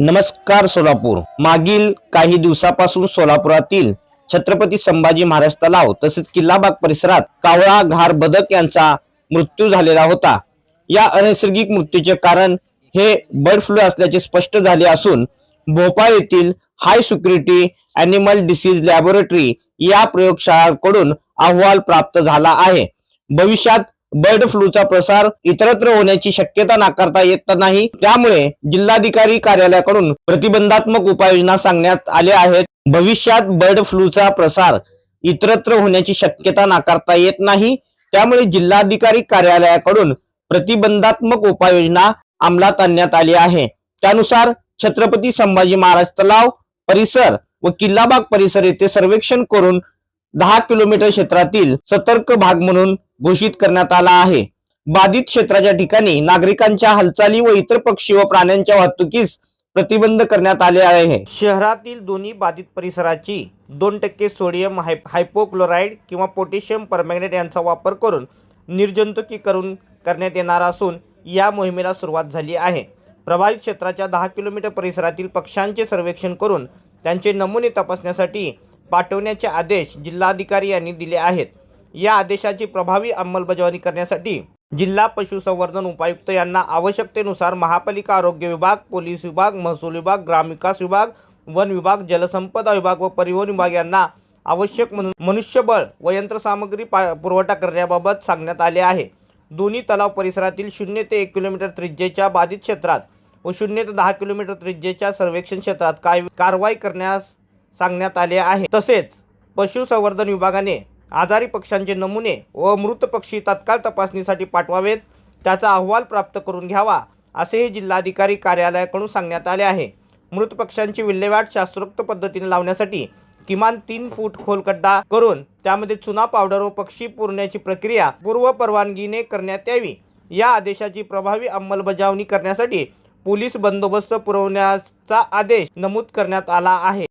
नमस्कार सोलापूर. मागील काही दिवसापासून सोलापुरातील छत्रपती संभाजी महाराज तलाव तसेच किल्लाबाग परिसरात कावळा घार बदक यांचा मृत्यू झालेला होता. या अनैसर्गिक मृत्यूचे कारण हे बर्ड फ्लू असल्याचे स्पष्ट झाले असून भोपाळ येथील high security animal disease laboratory या प्रयोगशाळांकडून अहवाल प्राप्त झाला आहे. भविष्यात बर्ड फ्लूचा प्रसार इतरत्र होण्याची शक्यता नाकारता येत नाही. त्यामुळे जिल्हाधिकारी कार्यालयाकडून प्रतिबंधात्मक उपाययोजना सांगण्यात आल्या आहेत. भविष्यात बर्ड फ्लूचा प्रसार इतरत्र होण्याची शक्यता नाकारता येत नाही. त्यामुळे जिल्हाधिकारी कार्यालयाकडून प्रतिबंधात्मक उपाययोजना अंमलात आणण्यात आली आहे. त्यानुसार छत्रपती संभाजी महाराज तलाव परिसर व किल्लाबाग परिसर येथे सर्वेक्षण करून दहा किलोमीटर क्षेत्रातील सतर्क भाग म्हणून घोषित करण्यात आला आहे. बाधित क्षेत्राच्या ठिकाणी नागरिकांच्या हालचाली व इतर पक्षी व प्राण्यांच्या वाहतुकीस प्रतिबंध करण्यात आले आहे. शहरातील दोन्ही बाधित परिसराची दोन टक्के सोडियम हाय हायपोक्लोराईड किंवा पोटॅशियम परमॅग्नेट यांचा वापर करून निर्जंतुकीकरण करण्यात येणार असून या मोहिमेला सुरुवात झाली आहे. प्रभावित क्षेत्राच्या दहा किलोमीटर परिसरातील पक्ष्यांचे सर्वेक्षण करून त्यांचे नमुने तपासण्यासाठी पाठवण्याचे आदेश जिल्हाधिकारी यांनी दिले आहेत. या आदेशाची प्रभावी अंमलबजावणी करण्यासाठी जिल्हा पशुसंवर्धन उपायुक्त यांना आवश्यकतेनुसार महापालिका आरोग्य विभाग पोलीस विभाग महसूल विभाग ग्रामविकास विभाग वन विभाग जलसंपदा विभाग व परिवहन विभाग यांना आवश्यक म्हणून मनुष्यबळ व यंत्रसामग्री पा पुरवठा करण्याबाबत सांगण्यात आले आहे. दोन्ही तलाव परिसरातील शून्य ते एक किलोमीटर त्रिज्येच्या बाधित क्षेत्रात व शून्य ते दहा किलोमीटर त्रिज्येच्या सर्वेक्षण क्षेत्रात काय कारवाई करण्यास सांगण्यात आले आहे. तसेच पशुसंवर्धन विभागाने आजारी पक्ष्यांचे नमुने व मृत पक्षी तत्काळ तपासणीसाठी पाठवावेत त्याचा अहवाल प्राप्त करून घ्यावा असेही जिल्हाधिकारी कार्यालयाकडून सांगण्यात आले आहे. मृत पक्ष्यांची विल्हेवाट शास्त्रोक्त पद्धतीने लावण्यासाठी किमान तीन फूट खोल खड्डा करून त्यामध्ये चुना पावडर व पक्षी पुरण्याची प्रक्रिया पूर्व परवानगीने करण्यात यावी. या आदेशाची प्रभावी अंमलबजावणी करण्यासाठी पोलीस बंदोबस्त पुरवण्याचा आदेश नमूद करण्यात आला आहे.